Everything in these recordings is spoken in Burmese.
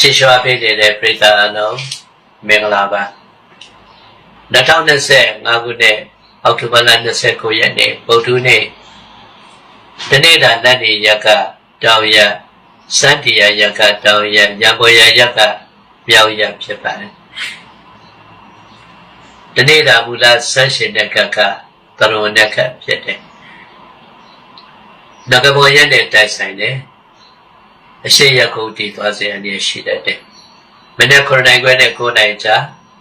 ချစ်ရွှာပေးနေတဲ့ပရိသတ်အလုံးမင်္ဂလာပါ2025ခုနှစ်အောက်တိုဘာလ29ရက်နေ့ပုဒ်ထူးနေ့တနေ့တာလက်နေရက်ကတောင်ရစန္တီယာရက်ကတောင်ရရံပေါ်ရရက်ကမြောက်ရဖြစ်ပါတယ်တနေ့တာမူလဆန်းရှင်တဲ့ကကတရုံတဲ့ကဖြစ်တယ်နဂဘောရက်နဲ့တိုက်ဆိုင်တယ် အရှိရကုတ်တည်သွားစေအနေရှိတတ်တယ်။မနေ့9နိုင်ခွဲနဲ့9နိုင်ကြာ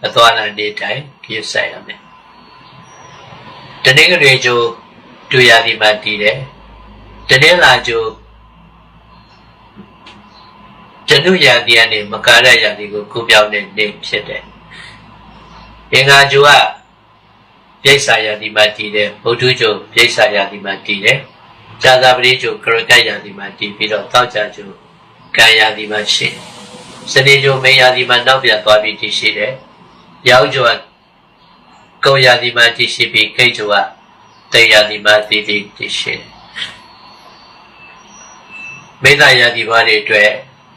အသွားလာနေတိုင်းပြည့်ဆိုင်ရမယ်။တနင်္ဂနွေကျိုးတူရသည်မှာတည်တယ်။တနင်္လာကျိုးကျနုရာသီကနေမကာရရာသီကိုကုပြောင်းတဲ့နေ့ဖြစ်တယ်။အင်္ဂါကျိုးကပြိဿာရာသီမှာတည်တယ်။ဗုဒ္ဓကျိုးပြိဿာရာသီမှာတည်တယ်။ဇာတာပရိကျိုးကရကတ်ရာသီမှာတည်ပြီးတော့တောက်ကြကျိုး ကံရာသီမှာရှိတယ်။စနေကျိုးမေရာသီမှာနောက်ပြန်သွားပြီးတည်ရှိတယ်။ရောက်ကျိုးကကုံရာသီမှာတည်ရှိပြီးခိတ်ကျိုးကတေရာသီမှာတည်တည်တည်ရှိတယ်။မေတ္တာရာသီဘာတွေအတွက်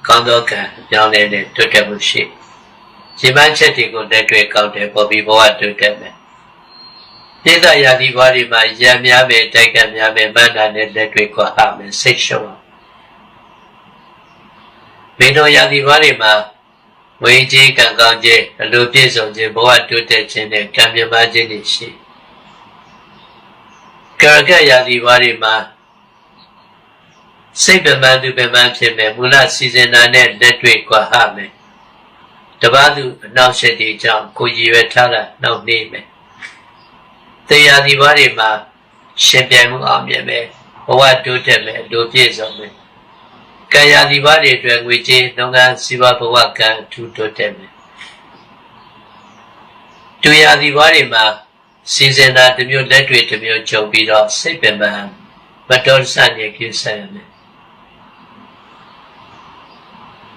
ကောင်းသောကံပြောင်းလဲတဲ့တွတ်တက်မှုရှိ။ရှင်မချက်တွေကိုလက်တွေ့ကောက်တယ်ပေါ်ပြီးဘဝတွတ်တက်မယ်။မေတ္တာရာသီဘာတွေမှာရံများမယ်တိုက်ကံများမယ်မန္တာနဲ့လက်တွေ့ကွာဟမယ်စိတ်ရှုံးအောင် မင်းတို့ရာသီဘာတွေမှာဝိကြီးကံကောင်းခြင်းအလိုပြည့်စုံခြင်းဘဝတိုးတက်ခြင်းနဲ့ကံမြမခြင်းတွေရှိကရကရာသီဘာတွေမှာစိတ်ပမန်သူပမန်ဖြစ်မယ်မူလစီစဉ်တာနဲ့လက်တွေ့ကွာဟမယ်တပားသူအနောက်ရှက်တွေကြောင့်ကိုရည်ရွယ်ထားတာနှောက်နေမယ်တရားဒီဘာတွေမှာရှင်ပြိုင်မှုအောင်မြင်မယ်ဘဝတိုးတက်မယ်အလိုပြည့်စုံမယ် ကံရာဒီဘာတွေအတွက်ငွေကြေးနှုံးကန်းစီးပွားဘဝကံထူတိုးတက်မယ်တူရာဒီဘာတွေမှာစီစဉ်တာတစ်မျိုးလက်တွေတစ်မျိုးကြုံပြီးတော့စိတ်ပင်ပန်းမတော်ဆန့်ရကိစ္စရမယ်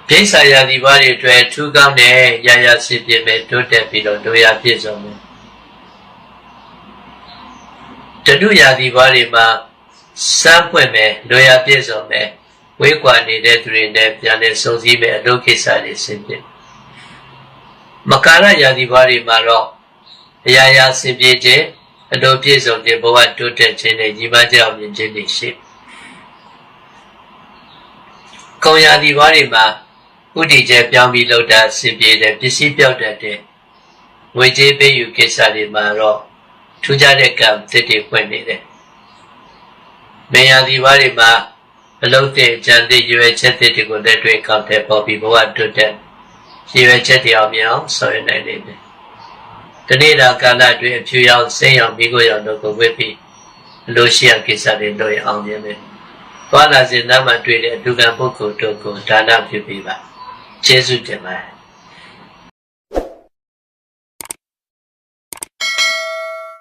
ပြိဿရာဒီဘာတွေအတွက်ထူးကောင်းတဲ့ရာရာစီပြည့်မဲ့တိုးတက်ပြီးတော့တို့ရပြည့်စုံမယ်တတုရာဒီဘာတွေမှာစမ်းပွင့်မယ်တို့ရပြည့်စုံမယ် ဝေးကွာနေတဲ့သူတွေနဲ့ပြန်လည်စုံစည်းမဲ့အလုပ်ကိစ္စတွေဆင်ပြေမကာရယာတိဘာတွေမှာတော့အရာရာဆင်ပြေခြင်းအလုပ်ပြည့်စုံခြင်းဘဝတိုးတက်ခြင်းနဲ့ညီမကြောက်မြင်ခြင်းတွေရှိကုံယာတိဘာတွေမှာဥတည်ကျပြောင်းပြီးလောက်တာဆင်ပြေတယ်ပစ္စည်းပြောက်တတ်တယ်ငွေကြေးပေးယူကိစ္စတွေမှာတော့ထူးခြားတဲ့ကံသစ်တွေဖွင့်နေတယ်မေယာတိဘာတွေမှာ အလုံးတဲ့ကြံတဲ့ရွယ်ချက်တွေကိုလက်တွေ့ကောက်တဲ့ပေါ်ပြီးဘဝတွတ်တဲ့ရွယ်ချက်တွေအောင်မြင်အောင်ဆောင်ရွက်နိုင်လိမ့်မယ်။ဒီနေ့တာကာလအတွင်းအဖြူရောင်ဆင်းရောင်မိကိုရောင်တို့ကိုဝစ်ပြီးအလိုရှိရကိစ္စတွေလုပ်ရအောင်မြင်မယ်။သွားလာစဉ်သားမှာတွေ့တဲ့အလူကံပုဂ္ဂိုလ်တို့ကိုဒါနပြုပေးပါ။ကျေးဇူးတင်ပါတယ်